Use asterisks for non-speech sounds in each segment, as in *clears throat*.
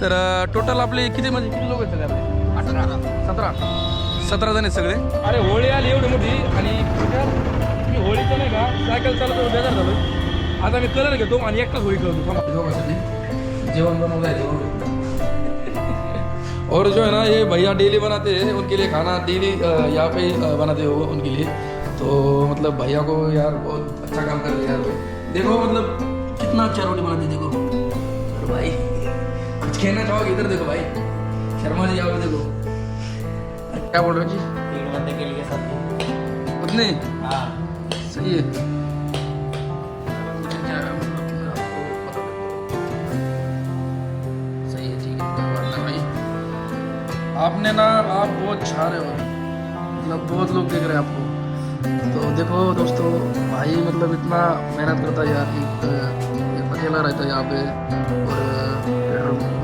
तर टोटल आपले किती म्हणजे किती लोक आहेत सगळे आपले? सतरा. सतरा. जण आहेत सगळे? अरे होळी आली एवढी मोठी आणि मी होळीचं नाही का सायकल चालवतो बेजार झालो आता मी कलर घेतो आणि एकटाच होळी खेळतो. दोघांसाठी जेवण बनवलं आहे जेवण और जो है ना ये भैया डेली बनाते हैं उनके लिए खाना डेली यहाँ पे ही, बनाते हो उनके लिए। तो मतलब भैया को यार बहुत अच्छा काम कर रहे हैं यार देखो मतलब कितना अच्छा रोटी बनाते हैं, देखो। कहना चाहोगे इधर देखो भाई। शर्मा जी पे देखो। क्या बोल रहे हो जी? तीन बंदे के लिए सब उतने? हाँ। सही है। सही है ठीक है भाई। आपने ना आप बहुत छा रहे हो। मतलब बहुत लोग देख रहे हैं आपको। तो देखो दोस्तों भाई मतलब इतना मेहनत करता है यार एक अकेला रहता है यहाँ पे। और पेट्रोल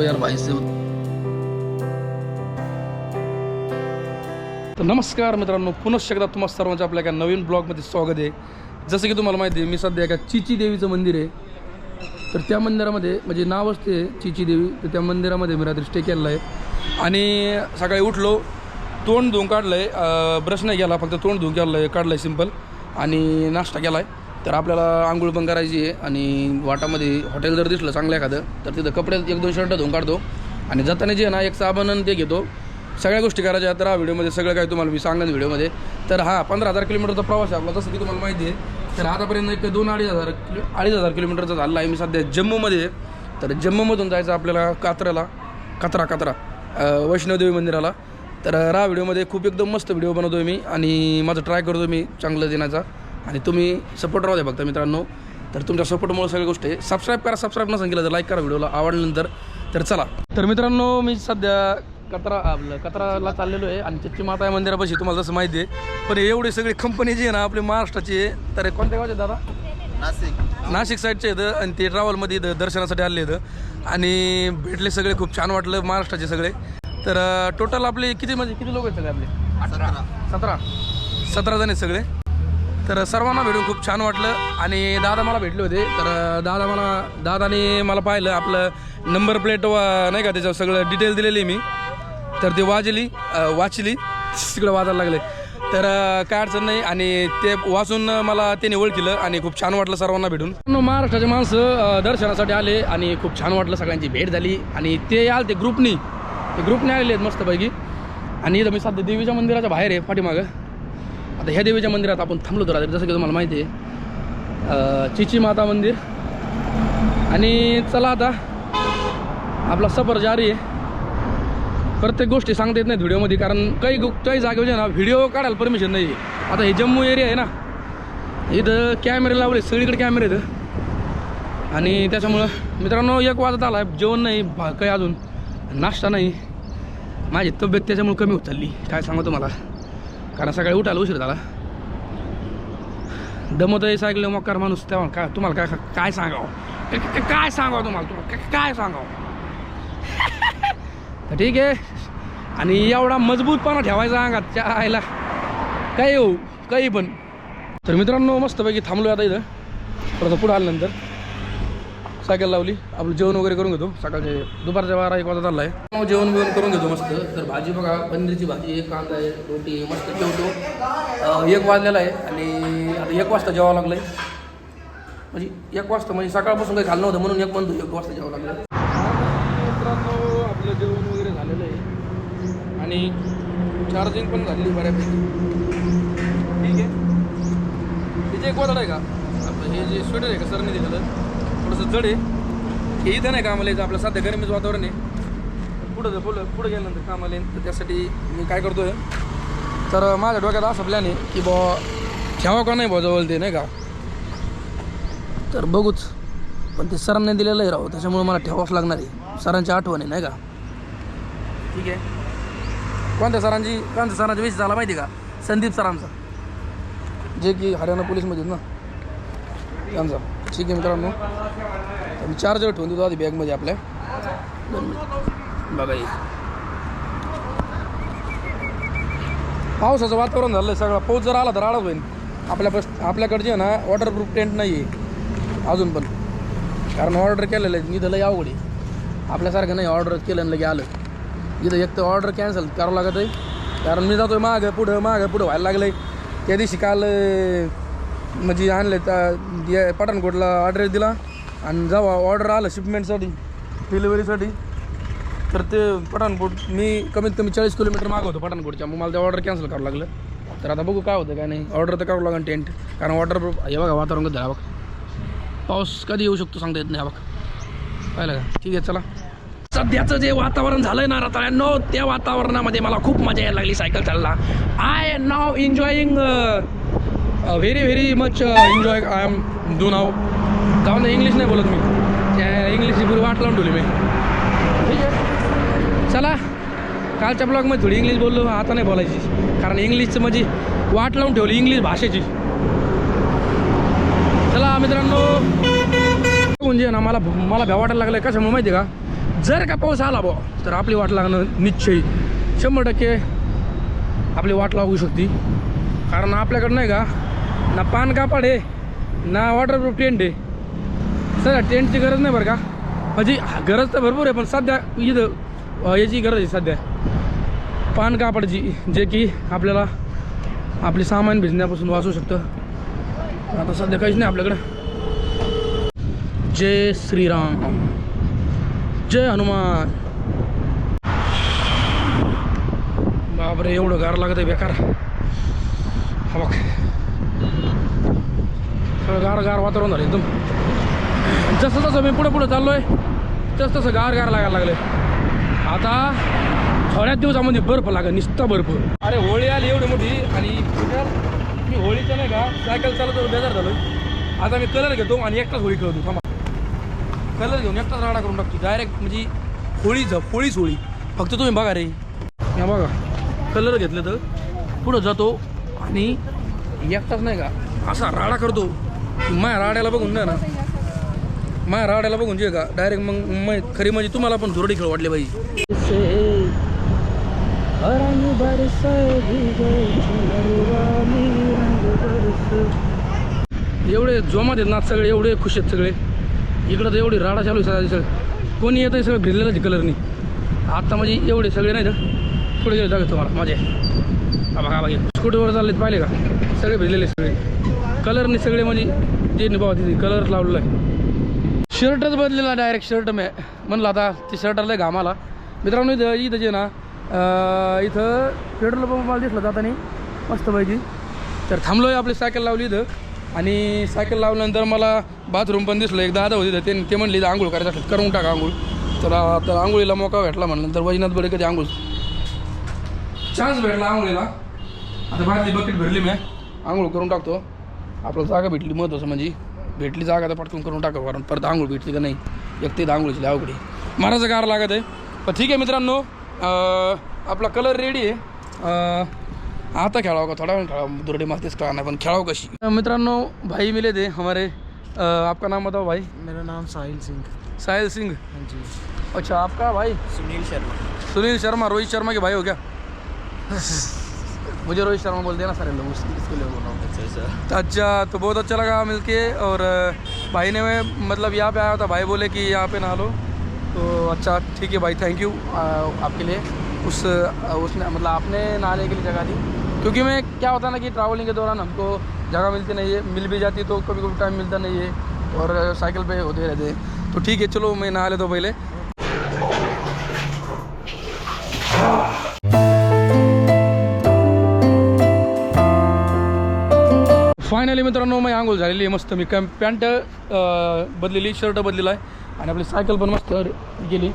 और कुछ सीखो यार भाई से तर नमस्कार मित्रांनो पुनश्च एकदा तुम्हाला सर्वांच्या आपल्या एका नवीन ब्लॉगमध्ये स्वागत आहे. जसं की तुम्हाला माहिती आहे मी सध्या एका चिची देवीचं मंदिर आहे. तर त्या मंदिरामध्ये म्हणजे नाव असते चिची देवी तर त्या मंदिरामध्ये मी रात्री स्टे केलेला आहे. आणि सकाळी उठलो तोंड धुवून काढलं आहे ब्रश नाही केला फक्त तोंड धुवून केलं आहे काढलं आहे सिंपल आणि नाश्ता केला आहे तर आपल्याला आंघोळ पण करायची आहे आणि वाटामध्ये हॉटेल जर दिसलं चांगलं एखादं तर तिथं कपडे एक दोन शर्ट धुवून काढतो. आणि जाताना जे ना एक साबण ते घेतो. सगळ्या गोष्टी करायच्या तर हा व्हिडिओमध्ये सगळं काय तुम्हाला मी सांगेन व्हिडिओमध्ये. तर हा पंधरा हजार किलोमीटरचा प्रवास आहे आपला जसं की तुम्हाला माहिती आहे. तर आतापर्यंत एक दोन अडीच हजार किलो अडीच हजार किलोमीटरचा झाला आहे. मी सध्या जम्मूमध्ये आहे. तर जम्मूमधून जायचं आपल्याला कात्राला कात्रा कात्रा वैष्णवदेवी मंदिराला. तर रा व्हिडिओमध्ये खूप एकदम मस्त व्हिडिओ बनवतो मी आणि माझं ट्राय करतो मी चांगलं देण्याचा. आणि तुम्ही सपोर्ट राहू द्या फक्त मित्रांनो. तर तुमच्या सपोर्टमुळे सगळ्या गोष्टी. आहे सबस्क्राईब करा सबस्क्राईब नसेल केलं तर लाईक करा व्हिडिओला आवडल्यानंतर तर चला. तर मित्रांनो मी सध्या कत्रा आपलं कत्राला चाललेलो आहे आणि चच्ची माता या मंदिरापाशी तुम्हाला जसं माहिती आहे. पण एवढी सगळी कंपनी जी आहे ना आपली महाराष्ट्राची आहे. तर कोणत्या गावाचे दादा? नासिक नाशिक साईडचे येतं आणि ते ट्रॅव्हलमध्ये इथं दर्शनासाठी आले इथं आणि भेटले सगळे खूप छान वाटलं महाराष्ट्राचे सगळे. तर टोटल आपले किती म्हणजे किती लोक आहेत सगळे आपले? सतरा. सतरा जण आहेत सगळे. तर सर्वांना भेटून खूप छान वाटलं. आणि दादा मला भेटले होते. तर दादा मला दादाने मला पाहिलं आपलं नंबर प्लेट नाही का त्याच्यावर सगळं डिटेल दिलेली मी. तर ते वाजली वाचली. तिकडं वाजायला लागले. तर काय अडचण नाही. आणि ते वाचून मला त्याने ओळखलं आणि खूप छान वाटलं सर्वांना भेटून. महाराष्ट्राचे माणसं दर्शनासाठी आले आणि खूप छान वाटलं सगळ्यांची भेट झाली. आणि ते आले ते ग्रुपनी ते ग्रुपने आलेले आहेत मस्तपैकी. आणि इथं मी सध्या देवीच्या मंदिराच्या बाहेर आहे पाठीमागं. आता ह्या देवीच्या मंदिरात आपण थांबलो तर जसं की तुम्हाला माहिती आहे चिची माता मंदिर. आणि चला आता आपला सफर जारी आहे. प्रत्येक गोष्टी सांगता येत नाहीत व्हिडिओमध्ये कारण काही काही जागेवर जे ना व्हिडिओ काढायला परमिशन नाही आहे आता हे जम्मू एरिया आहे ना इथं कॅमेरे लावले सगळीकडे कॅमेरे आहेत. आणि त्याच्यामुळं मित्रांनो एक वाजत आला आहे जेवण नाही काही अजून नाश्ता नाही. माझी तब्येत त्याच्यामुळे कमी होत चालली. काय सांगू तुम्हाला? कारण सकाळी उठायला उशीर झाला. दमतही सांगले सायकल मकार माणूस तेव्हा काय तुम्हाला काय काय सांगावं? काय- सांगावं तुम्हाला? तुम्हाला काय- सांगावं? तर ठीक आहे. आणि एवढा मजबूतपणा ठेवायचा अंगात त्या आईला. काही येऊ काही पण. तर मित्रांनो मस्तपैकी थांबलो आता इथं. परत पुढं आल्यानंतर. सायकल लावली. आपलं जेवण वगैरे करून घेतो. सकाळचे दुपारच्या बारा एक वाजता चालला आहे जेवण बिवण करून घेतो मस्त. तर भाजी बघा पनीरची भाजी आहे कांदा आहे रोटी मस्त जेवतो अं, एक वाजलेला आहे आणि आता एक वाजता जेवावं लागलं आहे म्हणजे एक वाजता म्हणजे सकाळपासून काही खाल्लं नव्हतं म्हणून एक म्हणतो एक वाजता जेवावं लागलं मित्रांनो आपलं जेवण वगैरे झालेलं आहे. आणि चार्जिंग पण झालेली बऱ्यापैकी. ठीक आहे. तिचे एक वाजता आहे का? आपलं हे जे स्वेटर आहे का सरने दिलेलं? थोडंसं जड आहे. हे इथं नाही कामाला यायचं आपलं सध्या गरमीचं वातावरण आहे. पुढं जर पुढं पुढं गेल्यानंतर कामाला येईल तर त्यासाठी मी काय करतो आहे तर माझ्या डोक्यात असं प्लॅन आहे की बा ठेवा का नाही बा जवळ ते नाही का? तर बघूच. पण ते सरांनी दिलेलं आहे राव त्याच्यामुळे मला ठेवावंच लागणार आहे. सरांची आठवण आहे नाही का? ठीक आहे. कोणत्या सरांची कोणत्या सरांचा विषय झाला माहिती आहे का? संदीप सरांचा. जे की हरियाणा पोलीसमध्ये आहेत ना. त्यांचा. ठीक आहे मित्रांनो. मी चार्जर ठेवून देतो आधी बॅगमध्ये आपल्या. बघा पावसाचं वातावरण झालं आहे सगळं. पाऊस जर आला तर आळच होईल. आपल्या बस आपल्याकडची आहे ना वॉटरप्रूफ टेंट नाही आहे अजून पण. कारण ऑर्डर केलेलं आहे. इथं लई अवघड आहे. आपल्यासारखं नाही ऑर्डर केलं आणि लगे आलं. इथं एक तर ऑर्डर कॅन्सल करावं लागत आहे. कारण मी जातोय मागं पुढं मागं पुढं व्हायला लागलं आहे त्या दिवशी काल म्हणजे आणले त्या पठाणकोटला ऑर्डर दिला आणि जेव्हा ऑर्डर आलं शिपमेंटसाठी डिलिव्हरीसाठी तर ते पठाणकोट मी कमीत कमी चाळीस किलोमीटर मागवतो पठाणकोटच्या. मग मला ते ऑर्डर कॅन्सल करावं लागलं. तर आता बघू काय होतं काय नाही. ऑर्डर तर करावं लागेल टेंट कारण ऑर्डर हे बघा वातावरण कधी झालं बघ. पाऊस कधी येऊ शकतो सांगता येत नाही बघ. पाहिलं का? ठीक आहे चला. सध्याचं जे वातावरण झालंय ना रताळ्यांनो त्या वातावरणामध्ये मला खूप मजा यायला लागली सायकल चालला. I now enjoying very very much enjoy I am do now जाऊन इंग्लिश नाही बोलत मी. इंग्लिशची पुरी वाट लावून ठेवली मी. ठीक आहे. चला. कालच्या ब्लॉगमध्ये थोडी इंग्लिश बोललो आता नाही बोलायची. कारण इंग्लिशचं म्हणजे वाट लावून ठेवली इंग्लिश भाषेची. चला मित्रांनो. म्हणजे ना मला मला भ्या वाटायला लागलं कशामुळे माहिती आहे का? जर का पाऊस आला बा तर आपली वाट लागणं निश्चय. शंभर टक्के आपली वाट लागू शकते. कारण आपल्याकडं नाही का ना पान कापड आहे ना वॉटरप्रूफ टेंट आहे. सर टेंटची गरज नाही बरं का? म्हणजे गरज तर भरपूर आहे पण सध्या इथं याची गरज आहे सध्या. पान कापडची जे की आपल्याला आपले सामान भिजण्यापासून वाचू शकतं. आता सध्या काहीच नाही आपल्याकडं. जय श्रीराम. जय हनुमान. बापरे एवढं गार लागत आहे बेकार. हा बघ. सगळं गार गार वातावरण झालं एकदम. जसं जसं मी पुढे पुढे चाललो आहे तसं तसं गार गार लागायला लागलं. आता थोड्याच दिवसामध्ये बर्फ लागेल निस्ता बर्फ. अरे होळी आली एवढी मोठी आणि मी होळीचं नाही का सायकल चालवतो बेजार झालो आता मी कलर घेतो आणि एकटाच होळी खेळतो थांबा. कलर घेऊन एकटाच राडा करून टाकतो. डायरेक्ट म्हणजे होळी झप होळीच होळी. फक्त तुम्ही बघा रे. या बघा. कलर घेतलं तर पुढं जातो आणि एकटाच नाही का असा राडा करतो. माया राड्याला बघून ना ना. माया राड्याला बघून जे का डायरेक्ट मग मग खरी म्हणजे तुम्हाला पण धुरडी खेळ वाटले पाहिजे. एवढे जोमात आहेत ना सगळे एवढे खुश आहेत सगळे. इकडं तर एवढी राडा चालू आहे सगळं. कोणी येतं सगळं भिजलेलं कलरनी आता म्हणजे एवढे सगळे नाही तर पुढे गेले जागा तुम्हाला माझे. हा बघा बघा स्कूटीवर चाललेत पाहिले का? सगळे भिजलेले सगळे. कलरने सगळे म्हणजे जे निभाव तिथे कलर लावलेला आहे. शर्टच बदलेला डायरेक्ट शर्ट मी. म्हणलं आता ते शर्ट आलं. घामाला मित्रांनो इथं इथं जे ना इथं पेट्रोल पंप मला दिसलं जाताना मस्तपैकी तर थांबलो आहे आपली सायकल लावली इथं. आणि सायकल लावल्यानंतर मला बाथरूम पण दिसलं. एक दादा होते ते ते म्हणले इथं आंघोळ करायचं असेल करून टाका आंघोळ. तर तर आंघोळीला मोका भेटला म्हणलं. तर वैजनाथ बडे कधी आंघोळ चान्स भेटला आंघोळीला. आता बाहेरली बकेट भरली मी. आंघोळ करून टाकतो. आपल्याला जागा भेटली महत्त्वाचं म्हणजे भेटली जागा तर पटकन करून टाका कारण परत आंघोळ भेटली का नाही? एक ते आंघोळीची अवघडी मारायचं गार लागत आहे. पण ठीक आहे मित्रांनो आपला कलर रेडी आहे. आता खेळावं का? थोडा वेळ खेळावं. दुर्डे मारतेच कळा नाही पण खेळावं कशी? मित्रांनो भाई मिले थे हमारे. आपका नाम बताओ भाई. मेरा नाम साहिल सिंह. साहिल सिंह? हाँ जी. अच्छा आपका भाई? सुनील शर्मा. सुनील शर्मा रोहित शर्मा के भाई हो क्या? *laughs* मुझे रोहित शर्मा बोल देना सारे लोग उसके इसके लिए बोल रहा हूँ। अच्छा अच्छा। तो अच्छा तो बहुत अच्छा लगा मिलके और भाई ने मैं मतलब यहाँ पे आया था भाई बोले कि यहाँ पे नहा लो। तो अच्छा ठीक है भाई थैंक यू आपके लिए। उस उसने मतलब आपने नहाने के लिए जगह दी। क्योंकि मैं क्या होता ना कि ट्रैवलिंग के दौरान हमको जगह मिलती नहीं है मिल भी जाती तो कभी कभी टाइम मिलता नहीं है और साइकिल पे होते रहते हैं। तो ठीक है चलो मैं नहा लेता हूँ पहले। फायनली मित्रांनो मी आंघोळ झालेली आहे. मस्त मी काय पॅन्ट बदलेली शर्ट बदलेला आहे. आणि आपली सायकल पण मस्त गेली.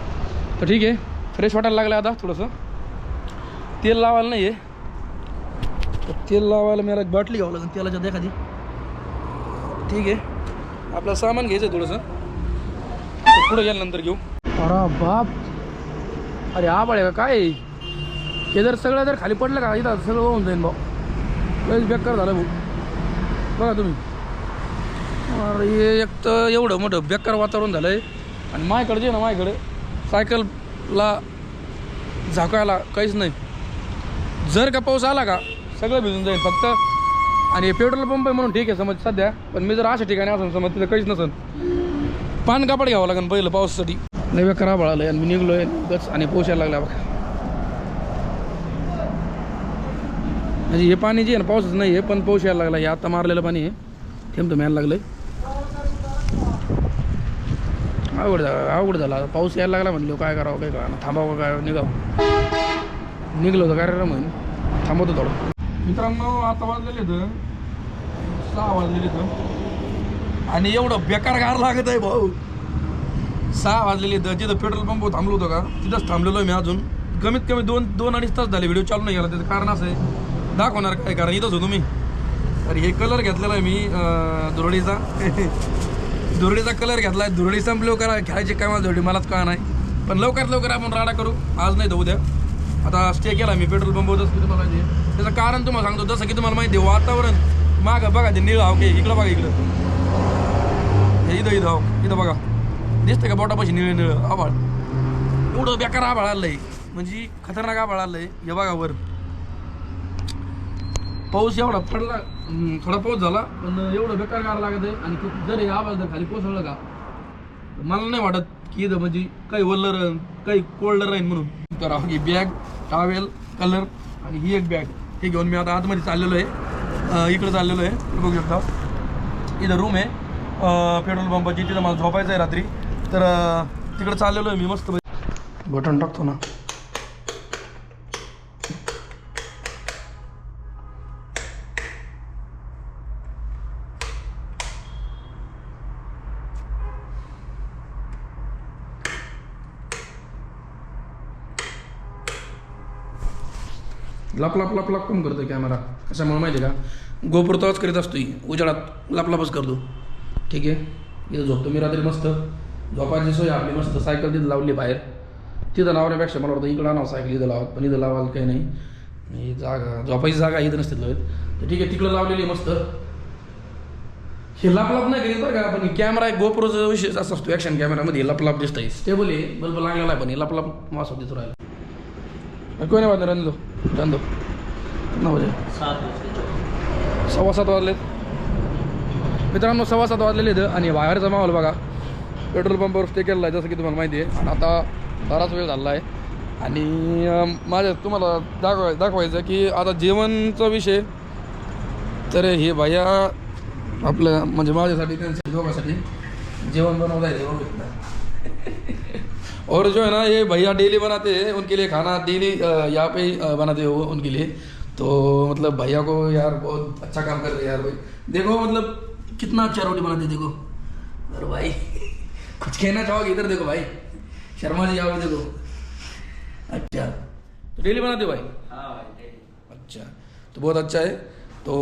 तर ठीक आहे. फ्रेश वाटायला लागलं आता थोडंसं. तेल लावायला नाही आहे तर तेल लावायला मला एक बाटली घ्यावं लागेल तेलाच्या एखादी ठीक आहे. आपलं सामान घ्यायचं आहे थोडंसं. तर पुढे गेल्यानंतर घेऊ. अरे बाप. अरे आबाळ आहे का काय? हे जर सगळं जर खाली पडलं का? इथं सगळं होऊन जाईल भाऊ. बेकार झालं भाऊ. बघा तुम्ही. अरे हे एक तर एवढं मोठं बेकार वातावरण झालं आहे आणि माझ्याकडे जे ना माझ्याकडे सायकलला झाकायला काहीच नाही. जर का पाऊस आला का सगळं भिजून जाईल फक्त. आणि पेट्रोल पंप आहे म्हणून ठीक आहे समज सध्या. पण मी जर अशा ठिकाणी असेल समज तिथं काहीच नसेल पान कापड घ्यावं लागेल पहिलं पावसासाठी. नव्या करा बळालं आणि मी आहे गच आणि पोचायला लागला बघा. म्हणजे हे पाणी जे आहे ना पाऊसच नाही आहे पण पाऊस यायला लागला हे आता मारलेलं पाणी आहे. थेंब तर यायला लागलंय. अवघड झालं अवघड झाला. पाऊस यायला लागला म्हणलो काय करावं काय करा थांबावं काय निघावं. निघलो होतं कार्यक्रम म्हणून. थांबवतो थोडं. मित्रांनो आता वाजलेले तर सहा वाजलेले तर आणि एवढं बेकार गार लागत आहे भाऊ. सहा वाजलेले तर जिथं पेट्रोल पंप थांबलो होतो का तिथंच थांबलेलो आहे मी अजून. कमीत कमी दोन दोन अडीच तास झाले व्हिडिओ चालू नाही गेला त्याचं कारण असं आहे दाखवणार काय कारण इथंच होतो मी. तर हे कलर घेतलेला आहे मी दुरडीचा *laughs* दुरडीचा कलर घेतला आहे दुरडी संपलो हो, करा खेळायची काय माझं दुरडी मलाच का नाही. पण लवकरात लवकर आपण राडा करू. आज नाही तर उद्या. आता स्टे केला मी पेट्रोल पंपवरच की तुम्हाला माहिती त्याचं कारण तुम्हाला सांगतो जसं की तुम्हाला माहिती आहे वातावरण. मागं बघा ते निळ हाव के इकडं बघा इकडं. हे इथं इथं हाव इथं बघा. दिसतं का बोटापाशी निळ निळ आभाळ? एवढं बेकार आभाळ आलंय. म्हणजे खतरनाक आभाळ आलंय. हे बघा वर. पाऊस एवढा पडला थोडा पाऊस झाला पण एवढं बेकार गार लागत आहे आणि खूप जर हे आवाज जर खाली कोसळलं का मला नाही वाटत की इथं म्हणजे काही वल्लर राहीन, काही कोल्डर राहील म्हणून. तर ही बॅग टावेल कलर आणि ही एक बॅग हे घेऊन मी आता आतमध्ये चाललेलो आहे. इकडं चाललेलो आहे. बघू शकता. इथं रूम आहे. पेट्रोल पंपाची तिथं मला झोपायचं आहे रात्री. तर तिकडं चाललेलो आहे मी मस्त बटन टाकतो ना. लप लप लप लप कम करतो कॅमेरा कशामुळे माहिती आहे का? गोपुर तवाच करीत असतो ही उजाडात करतो. ठीक आहे? इथं झोपतो. मी रात्री मस्त झोपायची सोय आपली मस्त सायकल तिथं लावली बाहेर. तिथं लावण्यापेक्षा मला वाटतं इकडं आणावं सायकल इथं लावत पण इथं लावायला काही नाही. जागा झोपायची जागा इथं नसते लावत तर ठीक आहे तिकडं लावलेली आहे मस्त. हे लपलाप नाही करीत बरं का पण कॅमेरा एक गोप्रोचा विषय असा असतो. ॲक्शन कॅमेरामध्ये दिसत आहे स्टेबल आहे बल्ब लागलेला आहे पण हे लपलाप वास होत राहिला. कोणी वाजले रंदो दो कितना वाजे. कितना बजे सव्वा सात वाजलेत. मित्रांनो सव्वा सात वाजलेले आहेत आणि बाहेरचा माहोल बघा. पेट्रोल पंपावर स्टे केलेला आहे जसं की तुम्हाला माहिती आहे. आणि आता बराच वेळ झाला आहे. आणि माझ्या तुम्हाला दाखवाय दाखवायचं की आता जेवणचा विषय तर हे भैया आपलं म्हणजे माझ्यासाठी त्यांच्या दोघांसाठी जेवण बनवलं आहे और जो है ना ये भैया डेली बनाते हैं उनके लिए खाना डेली यहाँ पे ही, बनाते हो उनके लिए। तो मतलब भैया को यार बहुत अच्छा काम कर रहे हैं यार भाई। देखो मतलब कितना अच्छा रोटी बनाते देखो। अरे भाई कुछ कहना चाहोगे इधर देखो भाई। शर्मा जी आओ देखो। अच्छा तो डेली बनाते हो भाई? अच्छा तो बहुत अच्छा है। तो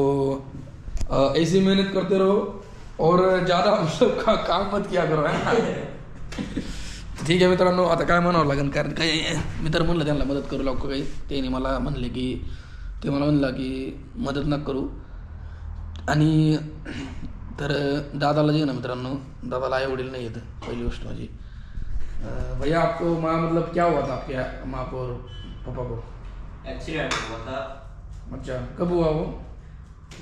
ऐसी मेहनत करते रहो और ज़्यादा हम सब का, काम मत किया करो है *laughs* ठीक आहे मित्रांनो आता काय म्हणावं लागेल? कारण काही मी तर म्हणलं त्यांना मदत करू लागतो काही. त्यांनी मला म्हणले की ते मला म्हणलं की मदत नका करू. आणि तर दादाला जे ना मित्रांनो दादाला आई वडील नाही येत पहिली गोष्ट माझी अं, भैया आपको माँ मतलब क्या हुआ था आपके माँ को और पापा को? एक्सीडेंट हुआ था। अच्छा कब हुआ वो?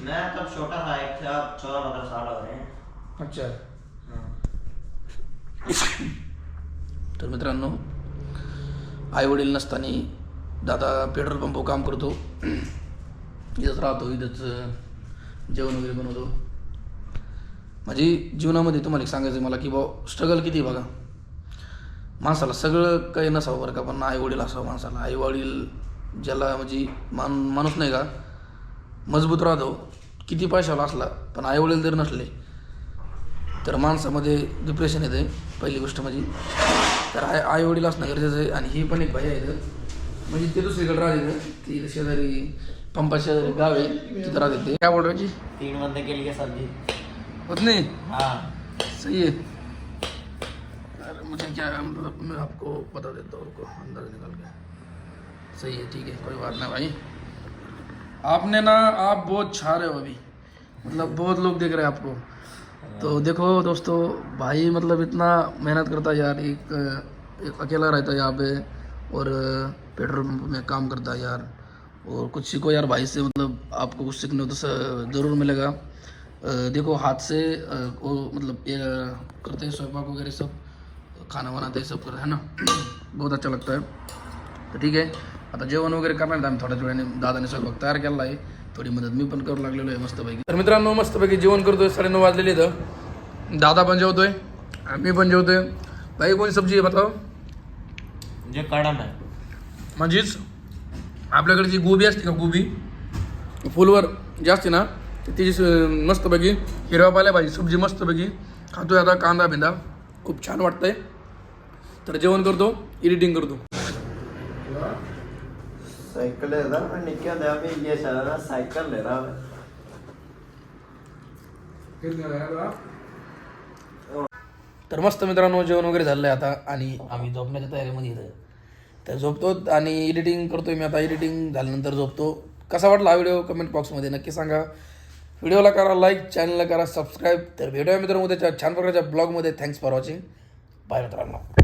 मैं तब छोटा था एक था चौदह पंद्रह साल हो रहे हैं। अच्छा। हाँ। तर मित्रांनो आई वडील नसताना दादा पेट्रोल पंप काम करतो. इथंच राहतो इथंच जेवण वगैरे बनवतो. माझी जीवनामध्ये तुम्हाला एक सांगायचं आहे मला की भाऊ स्ट्रगल किती आहे बघा. माणसाला सगळं काही नसावं बरं का पण आई वडील असावं माणसाला. आई वडील ज्याला म्हणजे मान माणूस नाही का मजबूत राहतो. किती पैशाला असला पण आई वडील जर नसले तर माणसामध्ये डिप्रेशन येते पहिली गोष्ट म्हणजे तर आई आई वडील असणं गरजेचं आहे. आणि ही पण एक भाई आहे इथं. म्हणजे ते दुसरीकडे राहते ती शेजारी पंपा शेजारी गाव आहे. तिथं राहते ते. काय बोलवायची तीन बंदे के लिए सब्जी होत नाही? हाँ. सही है अरे मुझे क्या मतलब मैं आपको बता देता हूँ रुको अंदर निकल के सही है ठीक है कोई बात नहीं भाई. आपने ना आप बहुत छा रहे हो अभी. मतलब बहुत लोग देख रहे हैं आपको. तो देखो दोस्तों भाई मतलब इतना मेहनत करता है यार एक, एक अकेला रहता है यहाँ पे और पेट्रोल पंप में काम करता है यार। और कुछ सीखो यार भाई से मतलब आपको कुछ सीखने तो ज़रूर मिलेगा। देखो हाथ से वो मतलब ये करते हैं स्वयंपाक वगैरह सब खाना बनाते हैं सब करते हैं ना? *clears throat* बहुत अच्छा लगता है। तो ठीक आहे आता जेवण करणार आहेत आम्ही थोड्या वेळाने दादाने स्वयंपाक तयार केला आहे थोडी मदत मी पण करू लागलेलो आहे मस्तपैकी. तर मित्रांनो मस्तपैकी जेवण करतोय साडेनऊ वाजलेले इथं दादा पण जेवतोय मी पण जेवतोय. भाई कोणी सब्जी आहे बताओ जे कड़म है म्हणजेच आपल्याकडे जी गोबी असते का गोबी? फुलवर जी असते ना तिची मस्तपैकी हिरवा पाल्या भाजी सब्जी मस्तपैकी खातोय आता कांदा बिंदा खूप छान वाटतंय. तर जेवण करतो एडिटिंग करतो. मैं तर मस्त मित्रांनो जेवण वगैरे झालं आहे आता आणि आम्ही झोपण्याच्या तयारीमध्ये इथं तर झोपतो आणि एडिटिंग करतोय मी आता. एडिटिंग झाल्यानंतर झोपतो. कसा वाटला हा व्हिडिओ कमेंट बॉक्समध्ये नक्की सांगा. व्हिडिओला करा लाईक चॅनलला करा सबस्क्राईब तर भेटूया मित्रांनो उद्याच्या छान प्रकारच्या ब्लॉगमध्ये थँक्स फॉर वॉचिंग बाय मित्रांनो.